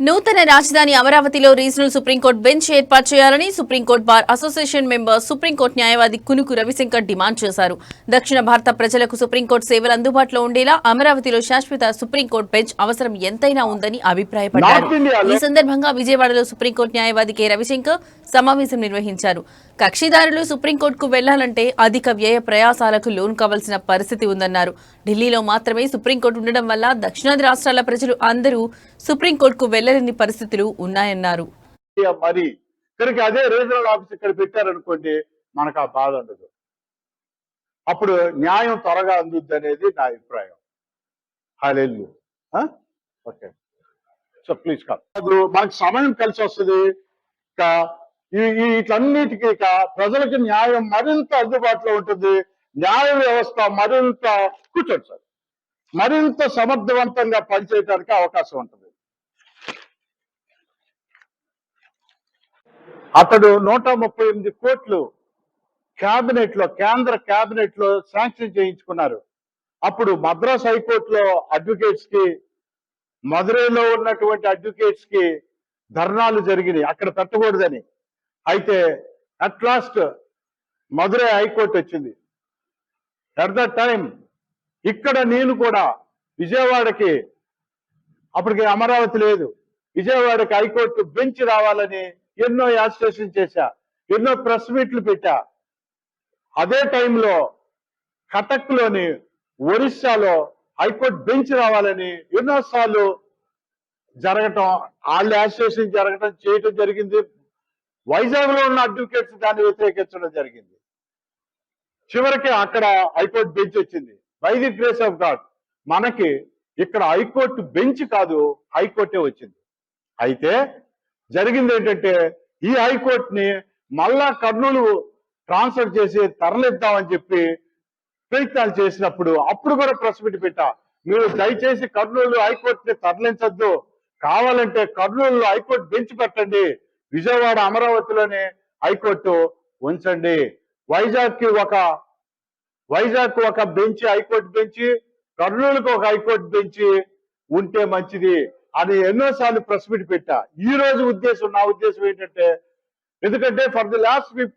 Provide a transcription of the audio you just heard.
నూతన రాజధాని అమరావతిలో రీజనల్ సుప్రీంకోర్టు బెంచ్ ఏర్పాటు చేయాలని supreme court bar association member supreme court న్యాయవాది కునుకు రవిశంకర్ డిమాండ్ చేశారు. దక్షిణ భారత ప్రజలకు సుప్రీంకోర్టు సేవలు అందుబాటులో ఉండేలా అమరావతిలో శాశ్వత సుప్రీంకోర్టు బెంచ్ అవసరం ఎంతైనా ఉందని అభిప్రాయపడ్డారు. ఈ సందర్భంగా విజయవాడలో సుప్రీంకోర్టు న్యాయవాది కె. రవిశంకర్ సమావేశం నిర్వహించారు. కక్షిదారులు సుప్రీంకోర్టుకు వెళ్ళాలంటే అధిక వ్యయ ప్రయాసాలకు లోన్ కావాల్సిన పరిస్థితి ఉందన్నారు. ఢిల్లీలో మాత్రమే సుప్రీంకోర్టు ఉండడం వల్ల దక్షిణాది రాష్ట్రాల ప్రజలు అందరూ సుప్రీంకోర్టుకు వెళ్ళలేని పరిస్థితులు ఉన్నాయన్నారు. మరి ఇక్కడికి అదే రీజనల్ ఆఫీస్ ఇక్కడ పెట్టారనుకోండి మనకు ఆ బాధ ఉండదు. అప్పుడు న్యాయం త్వరగా అందుద్ది అనేది నా అభిప్రాయం. హలెల్లు ఓకే. సో ప్లీజ్ కాదు మనకు సమయం కలిసి వస్తుంది. వీటన్నిటికీ ఇక ప్రజలకు న్యాయం మరింత అందుబాటులో ఉంటుంది. న్యాయ వ్యవస్థ మరింత కూర్చోండి సార్. మరింత సమర్థవంతంగా పనిచేయడానికి అవకాశం ఉంటుంది. అతడు నూట ముప్పై ఎనిమిది కోట్లు క్యాబినెట్లో కేంద్ర క్యాబినెట్లో శాంక్షన్ చేయించుకున్నారు. అప్పుడు మద్రాస్ హైకోర్టులో అడ్వకేట్స్కి మదురైలో ఉన్నటువంటి అడ్వకేట్స్కి ధర్నాలు జరిగినాయి. అక్కడ పెట్టకూడదని. అయితే at last Madurai high court వచ్చింది. అట్ ద టైం ఇక్కడ నేను కూడా విజయవాడకి అప్పటికి అమరావతి లేదు. విజయవాడకి హైకోర్టు బెంచ్ రావాలని ఎన్నో యాజిటేషన్ చేశా ఎన్నో ప్రెస్ మీట్లు పెట్టా. అదే టైంలో కటక్లోని ఒరిస్సాలో హైకోర్టు బెంచ్ రావాలని ఎన్నోసార్లు జరగటం వాళ్ళ యాజిటేషన్ జరగటం చేయటం జరిగింది. వైజాగ్లో ఉన్న అడ్వకేట్స్ దాన్ని వ్యతిరేకించడం జరిగింది. చివరికి అక్కడ హైకోర్టు బెంచ్ వచ్చింది. By the grace of God మనకి ఇక్కడ హైకోర్టు బెంచ్ కాదు హైకోర్టే వచ్చింది. అయితే జరిగింది ఏంటంటే ఈ హైకోర్టుని మళ్ళా కర్నూలు ట్రాన్స్ఫర్ చేసి తరలిద్దామని చెప్పి ప్రయత్నాలు చేసినప్పుడు అప్పుడు కూడా ప్రెస్ మీట్ పెట్టా. మీరు దయచేసి కర్నూలు హైకోర్టుని తరలించద్దు. కావాలంటే కర్నూలు హైకోర్టు బెంచ్ పెట్టండి. విజయవాడ అమరావతిలోనే హైకోర్టు ఉంచండి. వైజాగ్కి ఒక వైజాగ్ ఒక బెంచ్ హైకోర్టు బెంచ్ కర్నూలుకు ఒక హైకోర్టు బెంచ్ ఉంటే మంచిది. అది ఎన్నోసార్లు ప్రెస్ మీట్ పెట్టా. ఈ రోజు ఉద్దేశం నా ఉద్దేశం ఏంటంటే ఎందుకంటే ఫర్ ది లాస్ట్ ఫిఫ్టీ